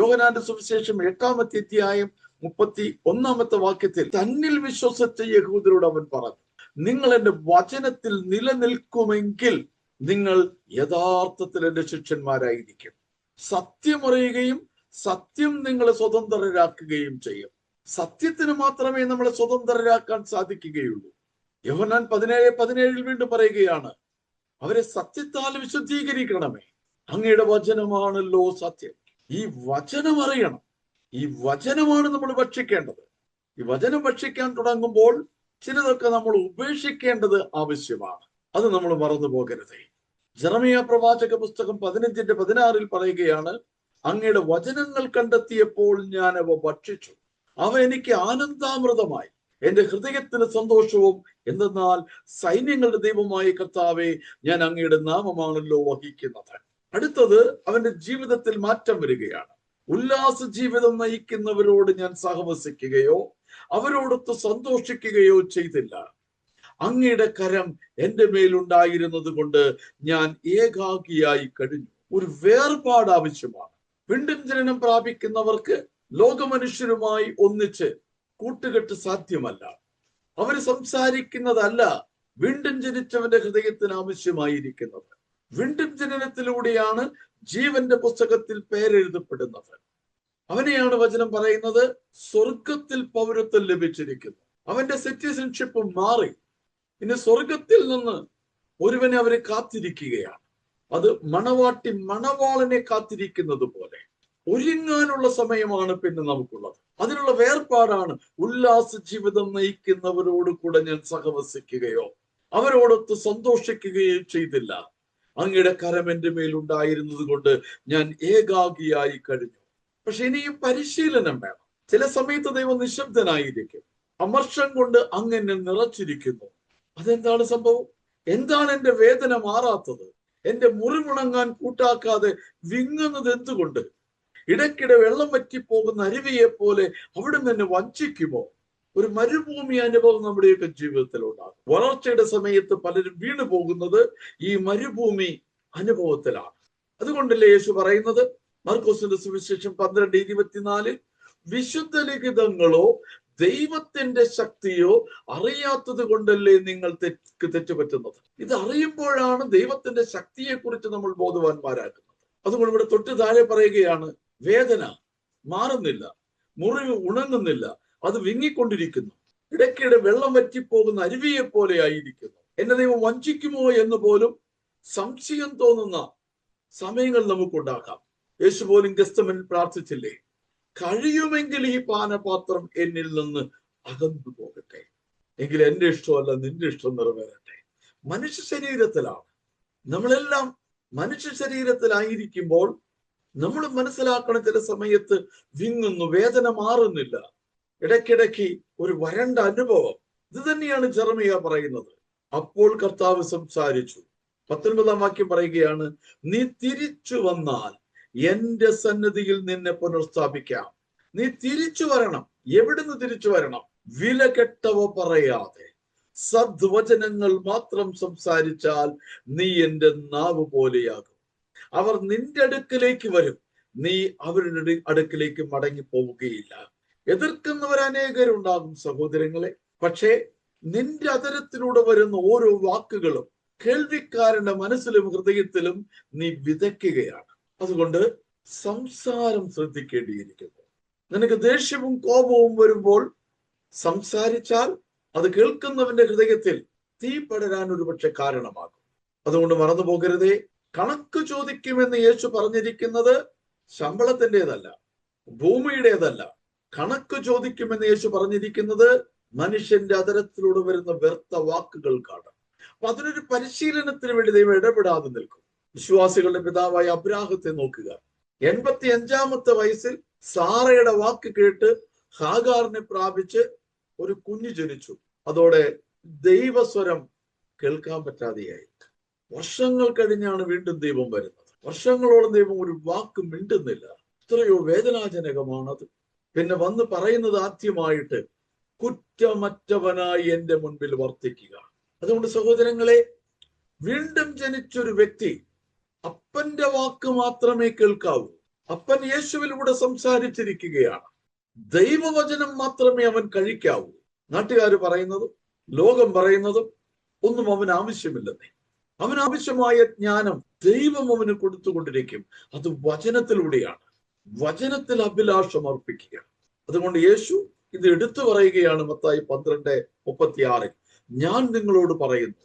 യോഹനാന്റെ സുവിശേഷം എട്ടാമത്തെ അധ്യായം മുപ്പത്തി ഒന്നാമത്തെ വാക്യത്തിൽ തന്നിൽ വിശ്വസിച്ച യഹൂദരോട് അവൻ പറഞ്ഞു നിങ്ങൾ എന്റെ വചനത്തിൽ നിലനിൽക്കുമെങ്കിൽ നിങ്ങൾ യഥാർത്ഥത്തിൽ എന്റെ ശിഷ്യന്മാരായിരിക്കും. സത്യമറിയുകയും സത്യം നിങ്ങളെ സ്വതന്ത്രരാക്കുകയും ചെയ്യും. സത്യത്തിന് മാത്രമേ നമ്മളെ സ്വതന്ത്രരാക്കാൻ സാധിക്കുകയുള്ളൂ. യോഹനാൻ പതിനേഴ് പതിനേഴിൽ വീണ്ടും പറയുകയാണ് അവരെ സത്യത്താൽ വിശുദ്ധീകരിക്കണമേ. അങ്ങയുടെ വചനമാണല്ലോ സത്യം. ഈ വചനം അറിയണം. ഈ വചനമാണ് നമ്മൾ ഭക്ഷിക്കേണ്ടത്. ഈ വചനം ഭക്ഷിക്കാൻ തുടങ്ങുമ്പോൾ ചിലതൊക്കെ നമ്മൾ ഉപേക്ഷിക്കേണ്ടത് ആവശ്യമാണ്. അത് നമ്മൾ മറന്നു പോകരുതേ. ജറമിയ പ്രവാചക പുസ്തകം പതിനഞ്ചിന്റെ പതിനാറിൽ പറയുകയാണ് അങ്ങയുടെ വചനങ്ങൾ കണ്ടെത്തിയപ്പോൾ ഞാൻ അവ ഭക്ഷിച്ചു. അവ എനിക്ക് ആനന്ദാമൃതമായി. എന്റെ ഹൃദയത്തിന് സന്തോഷവും. എന്തെന്നാൽ സൈന്യങ്ങളുടെ ദൈവമായ കർത്താവെ ഞാൻ അങ്ങയുടെ നാമമാണല്ലോ വഹിക്കുന്നത്. അടുത്തത് അവന്റെ ജീവിതത്തിൽ മാറ്റം വരികയാണ്. ഉല്ലാസ ജീവിതം നയിക്കുന്നവരോട് ഞാൻ സഹവസിക്കുകയോ അവരോടൊത്ത് സന്തോഷിക്കുകയോ ചെയ്തില്ല. അങ്ങയുടെ കരം എന്റെ മേലുണ്ടായിരുന്നത് കൊണ്ട് ഞാൻ ഏകാഗിയായി കഴിഞ്ഞു. ഒരു വേർപാട് ആവശ്യമാണ്. വീണ്ടും ജനനം പ്രാപിക്കുന്നവർക്ക് ലോകമനുഷ്യരുമായി ഒന്നിച്ച് കൂട്ടുകെട്ട് സാധ്യമല്ല. അവർ സംസാരിക്കുന്നതല്ല വീണ്ടും ജനിച്ചവന്റെ ഹൃദയത്തിന് ആവശ്യമായിരിക്കുന്നത്. വീണ്ടും ജനനത്തിലൂടെയാണ് ജീവന്റെ പുസ്തകത്തിൽ പേരെഴുതപ്പെടുന്നത്. അവനെയാണ് വചനം പറയുന്നത് സ്വർഗത്തിൽ പൗരത്വം ലഭിച്ചിരിക്കുന്നു. അവന്റെ സിറ്റിസൺഷിപ്പ് മാറി. ഇനി സ്വർഗത്തിൽ നിന്ന് ഒരുവനെ അവരെ കാത്തിരിക്കുകയാണ്. അത് മണവാട്ടി മണവാളനെ കാത്തിരിക്കുന്നത് പോലെ. ഒരുങ്ങാനുള്ള സമയമാണ് പിന്നെ നമുക്കുള്ളത്. അതിനുള്ള വേർപാടാണ് ഉല്ലാസ ജീവിതം നയിക്കുന്നവരോട് കൂടെ ഞാൻ സഹവസിക്കുകയോ അവരോടൊത്ത് സന്തോഷിക്കുകയോ ചെയ്തില്ല. അങ്ങയുടെ കരം എന്റെ മേലുണ്ടായിരുന്നത് കൊണ്ട് ഞാൻ ഏകാഗിയായി കഴിഞ്ഞു. പക്ഷെ ഇനിയും പരിശീലനം വേണം. ചില സമയത്ത് ദൈവം നിശബ്ദനായിരിക്കും. അമർഷം കൊണ്ട് അങ്ങനെ നിറച്ചിരിക്കുന്നു. അതെന്താണ് സംഭവം? എന്താണ് എന്റെ വേദന മാറാത്തത്? എന്റെ മുറിവുണങ്ങാൻ കൂട്ടാക്കാതെ വിങ്ങുന്നത് എന്തുകൊണ്ട്? ഇടയ്ക്കിടെ വെള്ളം വറ്റിപ്പോകുന്ന അരുവിയെ പോലെ അവിടെ നിന്ന് വഞ്ചിക്കുമോ? ഒരു മരുഭൂമി അനുഭവം നമ്മുടെയൊക്കെ ജീവിതത്തിൽ ഉണ്ടാകും വളർച്ചയുടെ സമയത്ത് പലരും വീണു പോകുന്നത് ഈ മരുഭൂമി അനുഭവത്തിലാണ്. അതുകൊണ്ടല്ലേ യേശു പറയുന്നത്? മർക്കോസിന്റെ സുവിശേഷം പന്ത്രണ്ട് ഇരുപത്തിനാലിൽ വിശുദ്ധ ലിഖിതങ്ങളോ ദൈവത്തിന്റെ ശക്തിയോ അറിയാത്തത് കൊണ്ടല്ലേ നിങ്ങൾ തെറ്റ് തെറ്റുപറ്റുന്നത്? ഇത് അറിയുമ്പോഴാണ് ദൈവത്തിന്റെ ശക്തിയെ കുറിച്ച് നമ്മൾ ബോധവാന്മാരാക്കുന്നത് അതുകൊണ്ട് ഇവിടെ തൊട്ട് താഴെ പറയുകയാണ് വേദന മാറുന്നില്ല മുറിവ് ഉണങ്ങുന്നില്ല അത് വിങ്ങിക്കൊണ്ടിരിക്കുന്നു. ഇടയ്ക്കിടെ വെള്ളം വറ്റിപ്പോകുന്ന അരുവിയെ പോലെ ആയിരിക്കുന്നു എന്നെ ദൈവം വഞ്ചിക്കുമോ എന്ന് പോലും സംശയം തോന്നുന്ന സമയങ്ങൾ നമുക്കുണ്ടാക്കാം യേശു പോലും ഗസ്തമൻ പ്രാർത്ഥിച്ചില്ലേ? കഴിയുമെങ്കിൽ ഈ പാനപാത്രം എന്നിൽ നിന്ന് അകന്നു പോകട്ടെ. എങ്കിൽ എന്റെ ഇഷ്ടമല്ല നിന്റെ ഇഷ്ടം നിറവേറട്ടെ. മനുഷ്യ ശരീരത്തിലാണ്. നമ്മളെല്ലാം മനുഷ്യ ശരീരത്തിലായിരിക്കുമ്പോൾ നമ്മൾ മനസ്സിലാക്കണം ചില സമയത്ത് വിങ്ങുന്നു വേദന മാറുന്നില്ല. ഇടയ്ക്കിടയ്ക്ക് ഒരു വരണ്ട അനുഭവം. ഇത് തന്നെയാണ് ജെറമിയ പറയുന്നത്. അപ്പോൾ കർത്താവ് സംസാരിച്ചു. പത്തൊൻപതാം വാക്യം പറയുകയാണ് നീ തിരിച്ചു വന്നാൽ എന്റെ സന്നിധിയിൽ നിന്നെ പുനഃസ്ഥാപിക്കാം. നീ തിരിച്ചു വരണം. എവിടുന്ന് തിരിച്ചു വരണം? വില കെട്ടവ പറയാതെ. സദ്വചനങ്ങൾ മാത്രം സംസാരിച്ചാൽ നീ എന്റെ നാവ് പോലെയാകും. അവർ നിന്റെ അടുക്കിലേക്ക് വരും. നീ അവരുടെ അടുക്കിലേക്ക് മടങ്ങി പോവുകയില്ല എതിർക്കുന്നവർ അനേകരുണ്ടാകും സഹോദരങ്ങളെ. പക്ഷേ നിന്റെ അതരത്തിലൂടെ വരുന്ന ഓരോ വാക്കുകളും കേൾവിക്കാരന്റെ മനസ്സിലും ഹൃദയത്തിലും നീ വിതയ്ക്കുകയാണ്. അതുകൊണ്ട് സംസാരം ശ്രദ്ധിക്കേണ്ടിയിരിക്കുന്നു. നിനക്ക് ദേഷ്യവും കോപവും വരുമ്പോൾ സംസാരിച്ചാൽ അത് കേൾക്കുന്നവന്റെ ഹൃദയത്തിൽ തീ പടരാൻ ഒരുപക്ഷെ കാരണമാകും. അതുകൊണ്ട് മറന്നു പോകരുതേ. കണക്ക് ചോദിക്കുമെന്ന് യേശു പറഞ്ഞിരിക്കുന്നത് ശമ്പളത്തിന്റെതല്ല ഭൂമിയുടേതല്ല. കണക്ക് ചോദിക്കുമെന്ന് യേശു പറഞ്ഞിരിക്കുന്നത് മനുഷ്യന്റെ അതരത്തിലൂടെ വരുന്ന വ്യർത്ഥ വാക്കുകൾക്കാണ് അപ്പൊ അതിനൊരു പരിശീലനത്തിന് വേണ്ടി ദൈവം ഇടപെടാതെ നിൽക്കും. വിശ്വാസികളുടെ പിതാവായ അബ്രാഹത്തെ നോക്കുക. എൺപത്തി അഞ്ചാമത്തെ വയസ്സിൽ സാറയുടെ വാക്ക് കേട്ട് ഹാഗാറിനെ പ്രാപിച്ച് ഒരു കുഞ്ഞു ജനിച്ചു. അതോടെ ദൈവസ്വരം കേൾക്കാൻ പറ്റാതെയായി വർഷങ്ങൾ കഴിഞ്ഞാണ് വീണ്ടും ദൈവം വരുന്നത്. വർഷങ്ങളോളം ദൈവം ഒരു വാക്ക് മിണ്ടുന്നില്ല. എത്രയോ വേദനാജനകമാണത്. പിന്നെ വന്ന് പറയുന്നത് ആദ്യമായിട്ട് കുറ്റമറ്റവനായി എന്റെ മുൻപിൽ വർത്തിക്കുക. അതുകൊണ്ട് സഹോദരങ്ങളെ വീണ്ടും ജനിച്ചൊരു വ്യക്തി അപ്പന്റെ വാക്ക് മാത്രമേ കേൾക്കാവൂ. അപ്പൻ യേശുവിലൂടെ സംസാരിച്ചിരിക്കുകയാണ്. ദൈവവചനം മാത്രമേ അവൻ കഴിക്കാവൂ. നാട്ടുകാർ പറയുന്നതും ലോകം പറയുന്നതും ഒന്നും അവൻ ആവശ്യമില്ലെന്നേ. അവന് ആവശ്യമായ ജ്ഞാനം ദൈവം അവന് കൊടുത്തുകൊണ്ടിരിക്കും. അത് വചനത്തിലൂടെയാണ്. വചനത്തിൽ അഭിലാഷം അർപ്പിക്കുക. അതുകൊണ്ട് യേശു ഇത് എടുത്തു പറയുകയാണ് മത്തായി പന്ത്രണ്ട് മുപ്പത്തിയാറിൽ. ഞാൻ നിങ്ങളോട് പറയുന്നു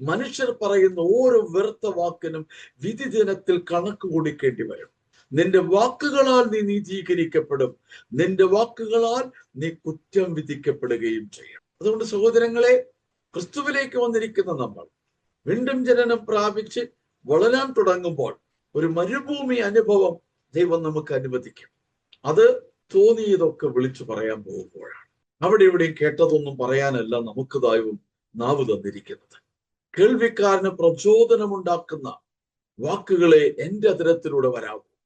മനുഷ്യർ പറയുന്ന ഓരോ വ്യർത്ഥ വാക്കിനും വിധി ദിനത്തിൽ കണക്ക് കൊടുക്കേണ്ടി വരും. നിന്റെ വാക്കുകളാൽ നീ നീതീകരിക്കപ്പെടും നിന്റെ വാക്കുകളാൽ നീ കുറ്റം വിധിക്കപ്പെടുകയും ചെയ്യും. അതുകൊണ്ട് സഹോദരങ്ങളെ ക്രിസ്തുവിലേക്ക് വന്നിരിക്കുന്ന നമ്മൾ വീണ്ടും ജനനം പ്രാപിച്ച് വളരാൻ തുടങ്ങുമ്പോൾ ഒരു മരുഭൂമി അനുഭവം ദൈവം നമുക്ക് അനുവദിക്കും. അത് തോന്നിയതൊക്കെ വിളിച്ചു പറയാൻ പോകുമ്പോഴാണ്. അവിടെ ഇവിടെയും കേട്ടതൊന്നും പറയാനല്ല നമുക്ക് ദൈവം നാവ് തന്നിരിക്കുന്നത്. കേൾവിക്കാരന് പ്രചോദനമുണ്ടാക്കുന്ന വാക്കുകളെ എന്റെ അതിരത്തിലൂടെ വരാവൂ.